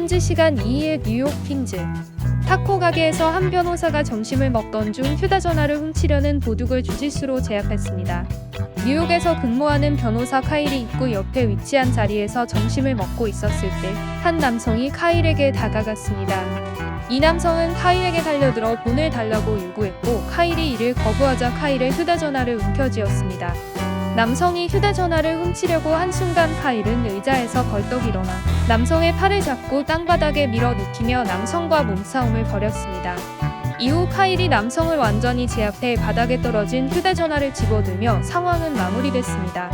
현지 시간 2일 뉴욕 퀸즈 타코 가게에서 한 변호사가 점심을 먹던 중 휴대전화를 훔치려는 도둑을 주짓수로 제압했습니다. 뉴욕에서 근무하는 변호사 카일이 입구 옆에 위치한 자리에서 점심을 먹고 있었을 때 한 남성이 카일에게 다가갔습니다. 이 남성은 카일에게 달려들어 돈을 달라고 요구했고 카일이 이를 거부하자 카일의 휴대전화를 움켜쥐었습니다. 남성이 휴대전화를 훔치려고 한순간 카일은 의자에서 벌떡 일어나 남성의 팔을 잡고 땅바닥에 밀어눕히며 남성과 몸싸움을 벌였습니다. 이후 카일이 남성을 완전히 제압해 바닥에 떨어진 휴대전화를 집어들며 상황은 마무리됐습니다.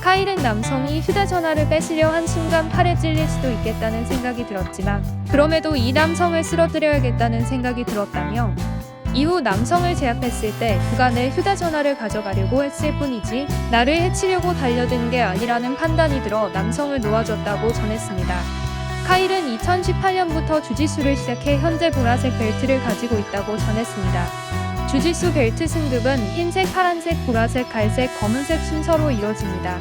카일은 남성이 휴대전화를 뺏으려 한순간 팔에 찔릴 수도 있겠다는 생각이 들었지만 그럼에도 이 남성을 쓰러뜨려야겠다는 생각이 들었다며 이후 남성을 제압했을 때내 휴대전화를 가져가려고 했을 뿐이지 나를 해치려고 달려든 게 아니라는 판단이 들어 남성을 놓아줬다고 전했습니다. 카일은 2018년부터 주짓수를 시작해 현재 보라색 벨트를 가지고 있다고 전했습니다. 주짓수 벨트 승급은 흰색, 파란색, 보라색, 갈색, 검은색 순서로 이뤄집니다.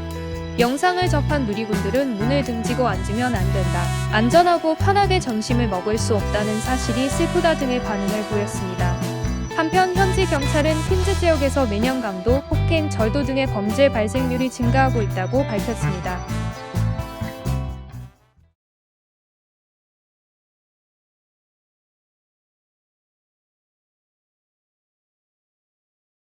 영상을 접한 누리꾼들은 문을 등지고 앉으면 안 된다. 안전하고 편하게 점심을 먹을 수 없다는 사실이 슬프다 등의 반응을 보였습니다. 한편 현지 경찰은 퀸즈 지역에서 매년 강도, 폭행, 절도 등의 범죄 발생률이 증가하고 있다고 밝혔습니다.